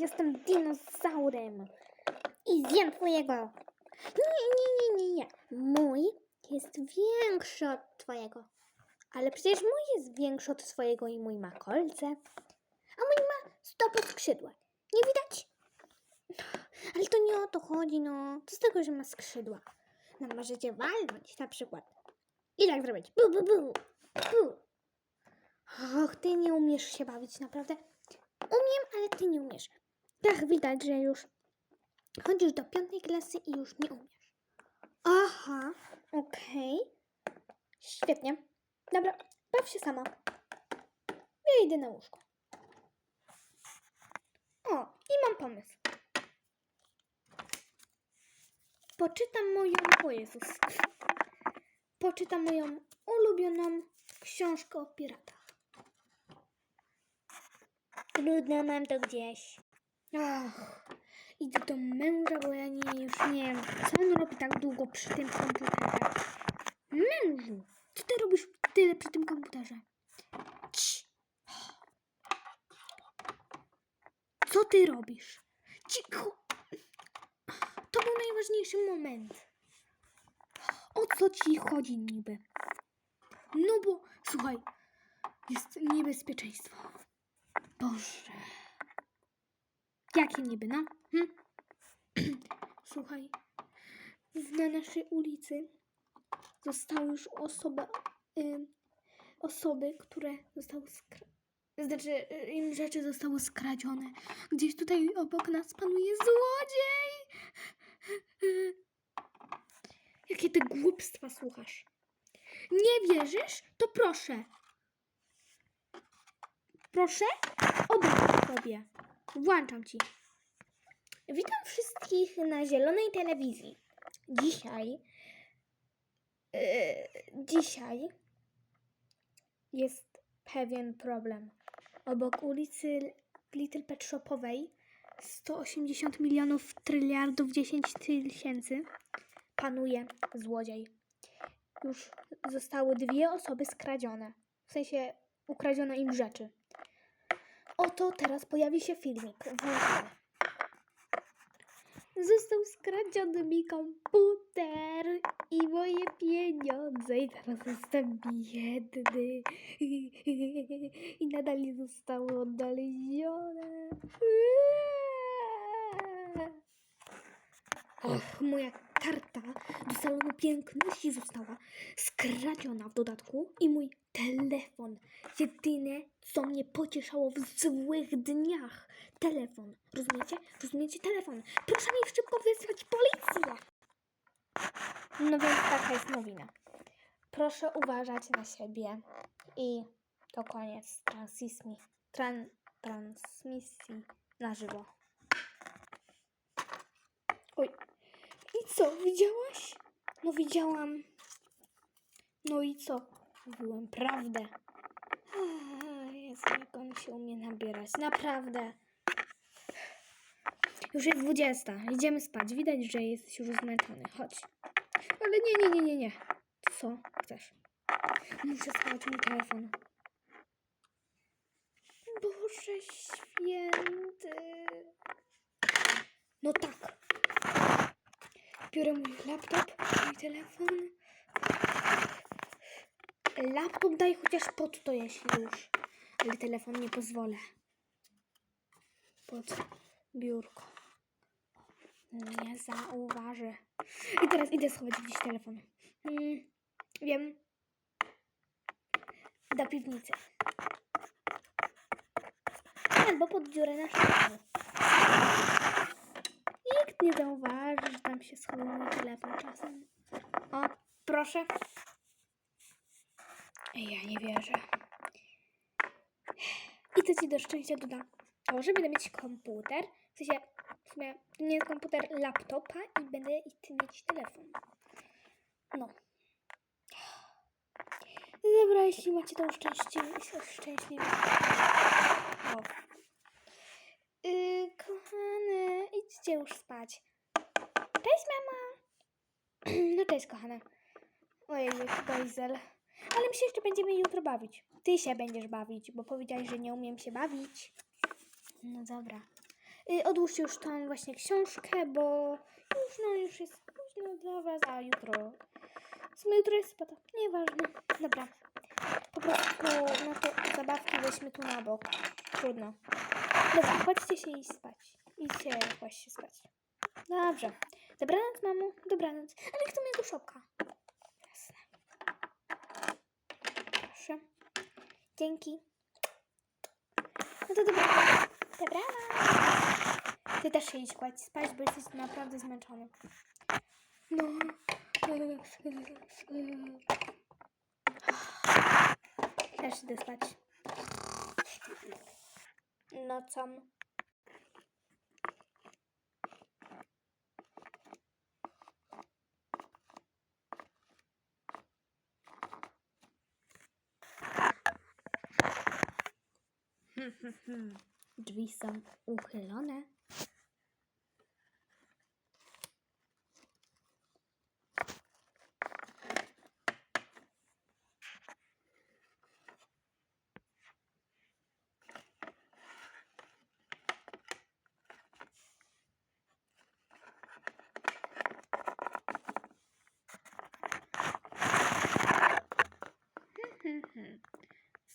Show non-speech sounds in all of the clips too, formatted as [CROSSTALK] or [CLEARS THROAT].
jestem dinozaurem. I zjem twojego. Nie, nie, nie, nie, nie. Mój jest większy od twojego. Ale przecież mój jest większy od twojego i mój ma kolce. A mój ma stopy skrzydła. Nie widać? Ale to nie o to chodzi, no. Co z tego, że ma skrzydła? No możecie walnąć na przykład. I tak zrobić. Bu, bu, bu. bu. Och, ty nie umiesz się bawić, naprawdę. Umiem, ale ty nie umiesz. Tak widać, że już chodzisz do piątej klasy i już nie umiesz. Aha, okej. Świetnie. Dobra, baw się sama. Ja idę na łóżko. O, i mam pomysł. Poczytam moją, o Jezus, poczytam moją ulubioną książkę o piratach. Trudno, mam to gdzieś. Ach, idę do męża, bo ja nie, już nie wiem, co on robi tak długo przy tym komputerze. Mężu, co ty robisz tyle przy tym komputerze? Cii. Co ty robisz? Cicho. To był najważniejszy moment. O co ci chodzi niby? No bo, słuchaj, jest niebezpieczeństwo. Boże. Jakie niby, no? Hm? [CLEARS THROAT] Słuchaj, na naszej ulicy zostały już osoba, y, osoby, które zostały skra... Znaczy, y, im rzeczy zostały skradzione. Gdzieś tutaj obok nas panuje złodziej. [CLEARS THROAT] Jakie ty głupstwa słuchasz? Nie wierzysz? To proszę. Proszę, oddam sobie. Włączam ci. Witam wszystkich na zielonej telewizji. Dzisiaj. Yy, dzisiaj jest pewien problem. Obok ulicy Little Pet Shopowej 180 milionów tryliardów 10 tysięcy panuje złodziej. Już zostały dwie osoby skradzione. W sensie ukradziono im rzeczy. Oto teraz pojawi się filmik. Został skradziony mi komputer i moje pieniądze i teraz jestem biedny i nadal nie zostały odnalezione. Och, moja karta do salonu piękności została skradziona w dodatku i mój telefon. Jedyne, co mnie pocieszało w złych dniach. Telefon. Rozumiecie? Rozumiecie? Telefon. Proszę mi szybko wysłać policję. No więc taka jest nowina. Proszę uważać na siebie. I to koniec transmisji, tran, transmisji na żywo. Oj. Co, widziałaś? No widziałam. No i co? Mówiłem prawdę. Jezu, jak on się umie nabierać. Naprawdę. Już jest 20. Idziemy spać. Widać, że jesteś już zmęczony. Chodź. Ale nie, nie, nie, nie, nie. Co chcesz? Muszę schować mój telefon. Boże święty. No tak. Biorę mój laptop, mój telefon. Laptop daj chociaż pod to, jeśli już. Ale telefon nie pozwolę. Pod biurko. Nie zauważę. I teraz idę schować gdzieś telefon. Mm, wiem. Do piwnicy. Albo pod dziurę na szafie. Nie zauważy, że tam się schował mój telefon czasem. O, proszę. Ja nie wierzę. I co ci do szczęścia doda? To, że będę mieć komputer, w sensie, w sumie nie komputer, laptopa i będę mieć telefon. No. Dobra, jeśli macie to szczęśliwe, szczęśliwe. O. Yy, kochane, idźcie już spać. Cześć, mama. [CLEARS THROAT] No cześć, kochana. Ojej, Bajzel. Ale my się jeszcze będziemy jutro bawić. Ty się będziesz bawić, bo powiedziałeś, że nie umiem się bawić. No dobra. Y, odłóżcie już tą właśnie książkę, bo już no już jest późno dla was, a jutro... W sumie jutro jest spota. Nieważne. Dobra. Po prostu no to zabawki weźmy tu na bok. Trudno. Dobra, chodźcie się iść spać. Idźcie właśnie spać. Dobrze. Dobranoc, mamo. Dobranoc. Ale kto mojego szopka? Jasne. Proszę. Dzięki. No to dobra. Dobranoc. Ty też się idź kładź spać, bo jesteś naprawdę zmęczony. No. Też idę spać. Nocą. Drzwi są uchylone.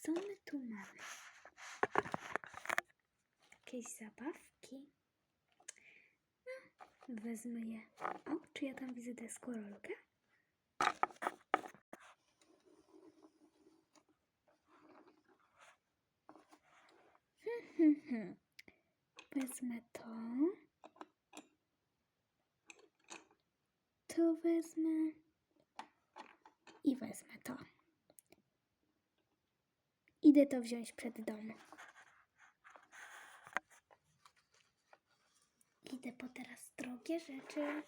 Co my tu mamy? Jakieś zabawki? No, wezmę je. O, czy ja tam widzę deskorolkę? [LAUGHS] Wezmę to. To wezmę. I wezmę to. Idę to wziąć przed dom. Idę po teraz drogie rzeczy.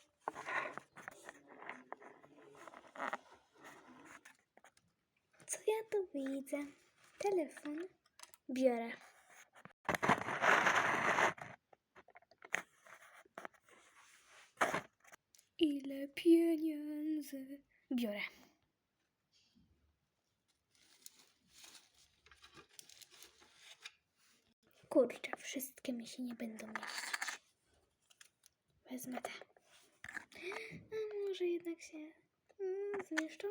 Co ja tu widzę? Telefon. Biorę. Ile pieniędzy? Biorę. Kurczę, wszystkie mi się nie będą mieścić. Wezmę te. A może jednak się mm, zmieszczą?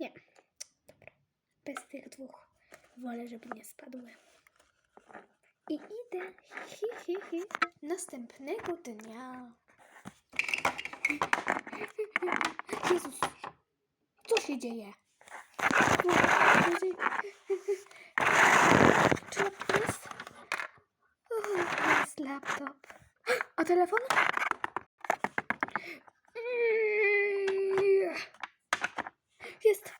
Nie. Dobra. Bez tych dwóch. Wolę, żeby nie spadły. I idę. Hi, hi, hi. Następnego dnia. [LAUGHS] Jezus. Co się dzieje? Co [LAUGHS] się dzieje? Czy laptop jest? O, jest laptop. [GASPS] A telefon? Mm. Jest.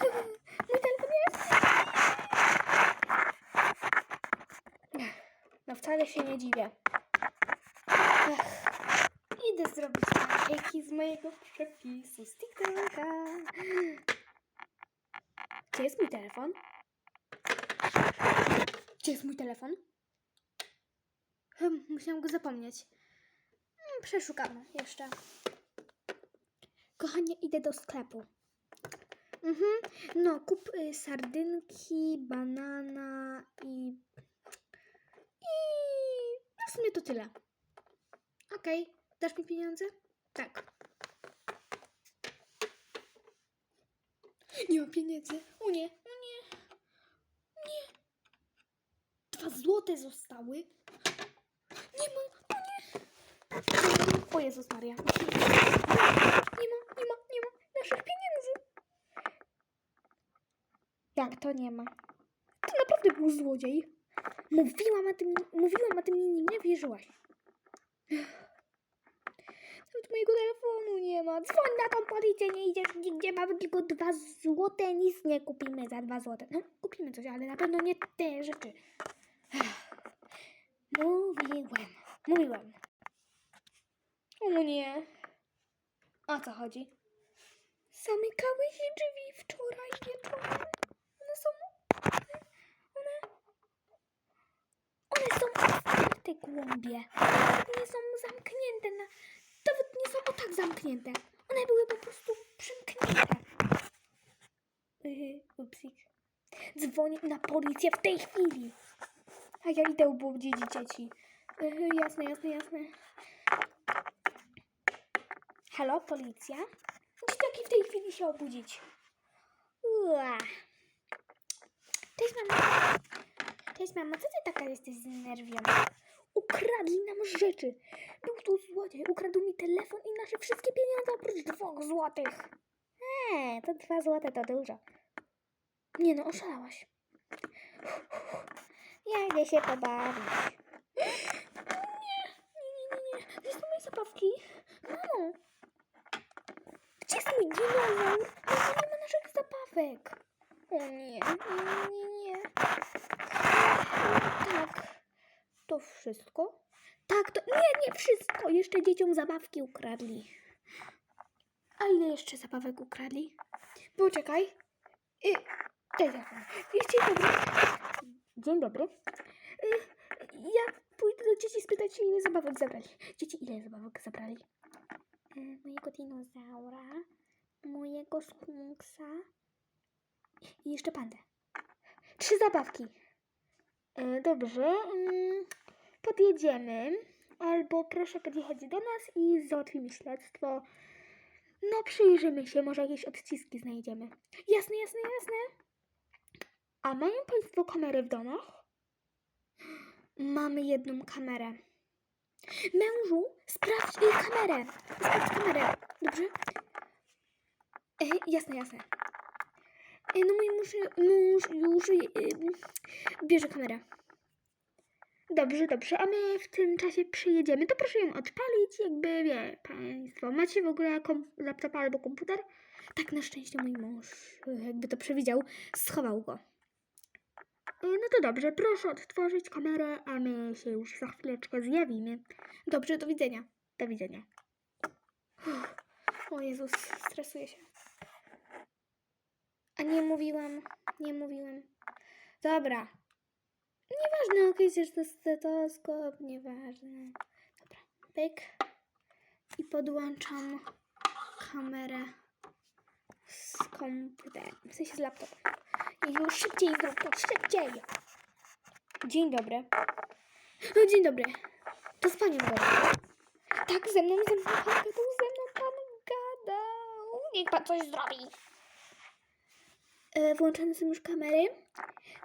[LAUGHS] Mój telefon jest. No wcale się nie dziwię. Ech. Idę zrobić pankejki z mojego przepisu z TikToka. Gdzie jest mój telefon? Gdzie jest mój telefon? Hmm, musiałam go zapomnieć. Hmm, Przeszukamy jeszcze. Kochanie, idę do sklepu. Mhm. No, kup y, sardynki, banana i. I. No w sumie to tyle. Okej, dasz mi pieniądze? Tak. Nie mam pieniędzy. O nie, o nie. Nie. Dwa złote zostały. Nie ma, o nie. O Jezus Maria. Nie ma, nie ma, nie ma naszych pieniędzy. Jak to nie ma? To naprawdę był złodziej. Mówiłam o tym, mówiłam o tym i nie wierzyłaś. Nawet mojego telefonu nie ma. Dzwoń na tą policję, nie idziesz nigdzie, mamy tylko dwa złote, nic nie kupimy za dwa złote. No, kupimy coś, ale na pewno nie te rzeczy. Mówiłem, mówiłem. O nie. O co chodzi? Zamykały się drzwi wczoraj wieczorem. One są... One... One są otwarte, głąbie. Nawet nie są zamknięte na... Nawet nie są o tak zamknięte. One były po prostu przymknięte. Yy, upsik. Dzwonię na policję w tej chwili. A ja idę obudzić dzieci. Yy, jasne, jasne, jasne. Halo, policja? Dzieciaki w tej chwili się obudzić. Ua. Cześć, mama. Cześć, mama. Co ty taka jesteś znerwiona? Ukradli nam rzeczy. Był tu złodziej. Ukradł mi telefon i nasze wszystkie pieniądze oprócz dwóch złotych. Eee, to dwa złote to dużo. Nie no, oszalałaś. Ja się pobawić. Nie, nie, nie, nie, nie. Gdzie są moje zabawki? Mamo! Gdzie jest mój dinozaur? Mamo, nie ma naszych zabawek. O nie, nie, nie, nie. Tak. To wszystko? Tak, to... Nie, nie wszystko. Jeszcze dzieciom zabawki ukradli. A ile jeszcze zabawek ukradli? Poczekaj. Y, telefon. Dzień dobry. Dzień dobry. Y, ja pójdę do dzieci spytać się, ile zabawek zabrali. Dzieci, ile zabawek zabrali? Y, mojego dinozaura, mojego skunksa i jeszcze pandę. Trzy zabawki. Y, dobrze. mm, podjedziemy. Albo proszę podjechać do nas i załatwimy śledztwo. No, przyjrzymy się, może jakieś odciski znajdziemy. Jasne, jasne, jasne. A mają Państwo kamery w domach? Mamy jedną kamerę. Mężu, sprawdź y, kamerę. Sprawdź kamerę. Dobrze? E, jasne, jasne. E, no mój mąż, mąż już y, bierze kamerę. Dobrze, dobrze. A my w tym czasie przyjedziemy. To proszę ją odpalić, jakby wie Państwo. Macie w ogóle laptopa albo komputer? Tak, na szczęście mój mąż, y, jakby to przewidział, schował go. Y, No to dobrze, proszę odtworzyć kamerę, a my się już za chwileczkę zjawimy. Dobrze, do widzenia. Do widzenia. O Jezus, stresuję się. A nie mówiłam, nie mówiłam. Dobra. Nieważne, okej, okay, to stetoskop, nieważne. Dobra, pyk. I podłączam kamerę z komputerem, w sensie z laptopem. I już szybciej zrób szybciej! Dzień dobry. No, dzień dobry. To z panią gadał. Tak, ze mną, ze mną pan gadał, ze mną pan gadał. Niech pan coś zrobi. E, włączone są już kamery.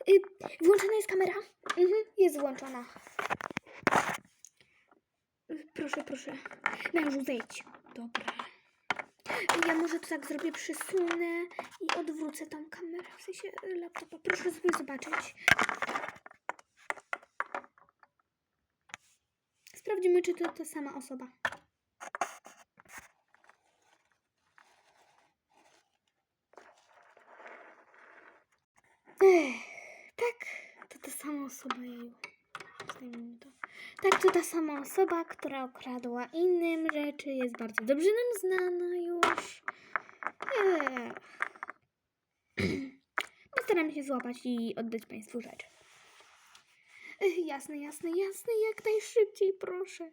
E, włączona jest kamera? Mhm, jest włączona. E, Proszę, proszę. Mężu, zejdź. Dobra. Ja może to tak zrobię, przysunę i odwrócę tą kamerę, w sensie y, laptopa. Proszę sobie zobaczyć. Sprawdzimy, czy to ta sama osoba. Ech, tak, to ta sama osoba, jeju. To. Tak, to ta sama osoba, która okradła innym rzeczy, jest bardzo dobrze nam znana już. Ech. [CLEARS THROAT] Postaramy się złapać i oddać Państwu rzecz. Ech, Jasne, jasne, jasne, jak najszybciej, proszę.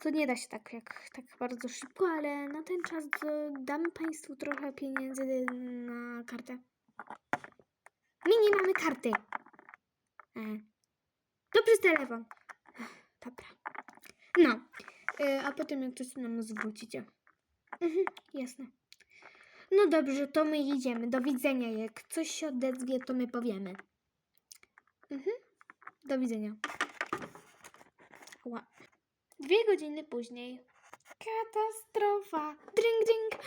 To nie da się tak, jak, tak bardzo szybko, ale na ten czas dam Państwu trochę pieniędzy na kartę. My nie mamy karty. E. To przez telefon. Dobra. No. E, a potem jak coś nam zwrócicie. Mhm, jasne. No dobrze, to my idziemy. Do widzenia. Jak coś się odezwie, to my powiemy. Mhm. Do widzenia. Ła. Dwie godziny później. Katastrofa. Dring, dring.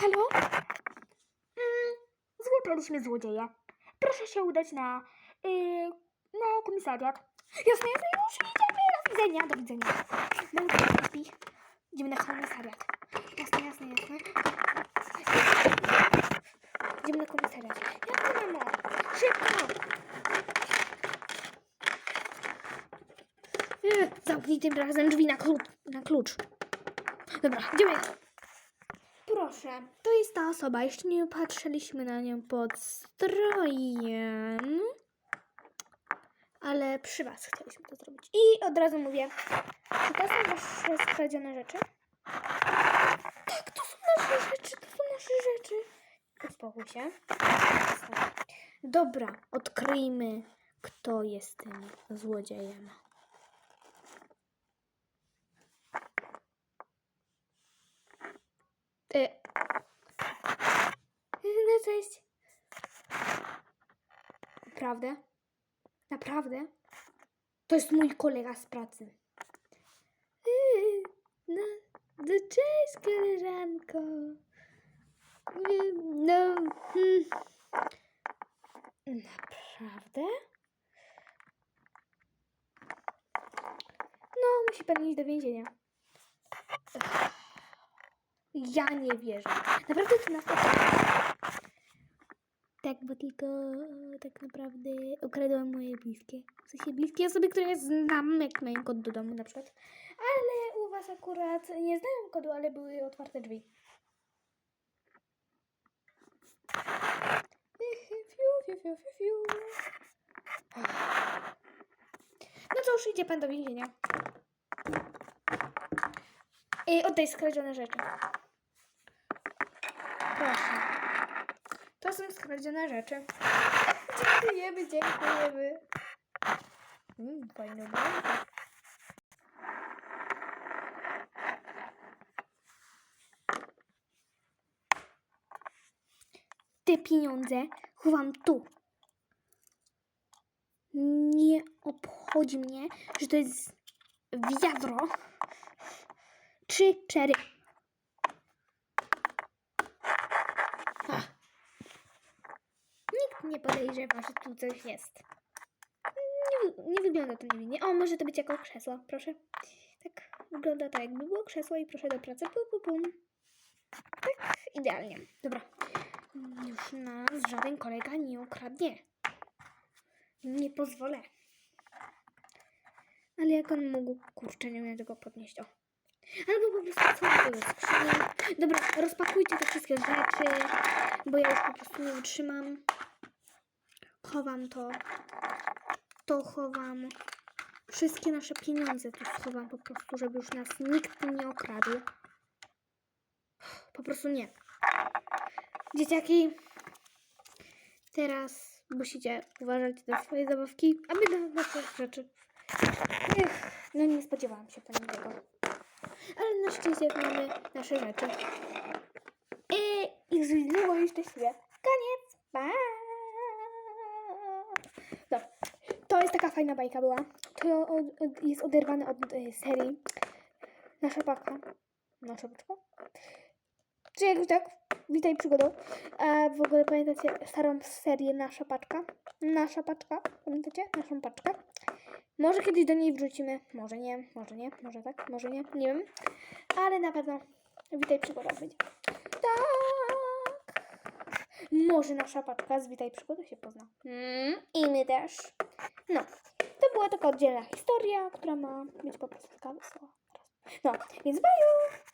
Halo? Mm, złapaliśmy złodzieja. Proszę się udać na, yy, na komisariat. Jasne, jasne, już idziemy. Do widzenia, do widzenia. Będę. Idziemy na komisariat. Jasne, jasne, jasne. Idziemy na komisariat. Jasne, mamo. Szybko. Nie, Zamknij tym razem drzwi na klucz. Na klucz. Dobra, idziemy. Proszę, to jest ta osoba. Jeszcze nie patrzyliśmy na nią pod strojem ale przy Was chcieliśmy to zrobić. I od razu mówię, czy to są Wasze skradzione rzeczy? Tak, to są nasze rzeczy, to są nasze rzeczy. Uspokój się. Dobra, odkryjmy, kto jest tym złodziejem. Y [LAUGHS] no cześć. Prawda? Naprawdę? To jest mój kolega z pracy. Yy, No, no cześć koleżanko. Yy, No, hmm. Naprawdę? No, musi pan iść do więzienia. Ja nie wierzę. Naprawdę ty nas Tak, bo tylko tak naprawdę ukradłam moje bliskie. W sensie bliskie osoby, które znam, jak mają kod do domu na przykład. Ale u was akurat nie znają kodu, ale były otwarte drzwi. Fiu, fiu, fiu, fiu. No cóż, idzie pan do więzienia. I oddaj skradzione rzeczy. Proszę. To są skradzione rzeczy. Dziękujemy, dziękujemy. Mm. Te pieniądze chowam tu. Nie obchodzi mnie, że to jest wiadro. Trzy, cztery. Ach. Nie podejrzewa, że tu coś jest. Nie, nie wygląda to niewinnie. O, może to być jako krzesło, proszę. Tak, wygląda tak, jakby było krzesło i proszę do pracy. Pum, pum, pum. Tak, idealnie. Dobra. Już nas żaden kolega nie ukradnie. Nie pozwolę. Ale jak on mógł, kurczę, nie umiem tego podnieść, o. Albo po prostu co do. Dobra, rozpakujcie te wszystkie rzeczy, bo ja już po prostu nie wytrzymam. Chowam to. To chowam. Wszystkie nasze pieniądze tu schowam po prostu, żeby już nas nikt nie okradł. Po prostu nie. Dzieciaki, teraz musicie uważać na swoje zabawki, a my na nasze rzeczy. Ech, no nie spodziewałam się pani tego. Ale na szczęście mamy nasze rzeczy. I, i żyć długo i szczęśliwie. Koniec. Pa! No, to jest taka fajna bajka była. To jest oderwane od e, serii Nasza paczka. Nasza paczka? Czy jakoś tak? Witaj przygodą. W ogóle pamiętacie starą serię Nasza paczka? Nasza paczka. Pamiętacie? Naszą paczkę. Może kiedyś do niej wrócimy. Może nie, może nie, może tak, może nie, nie wiem. Ale na pewno Witaj Przygoda będzie. Tak. Może nasza paczka z Witaj Przygoda się pozna. Mm, I my też. No, to była taka oddzielna historia, która ma być po prostu taka wesoła. No, więc bye!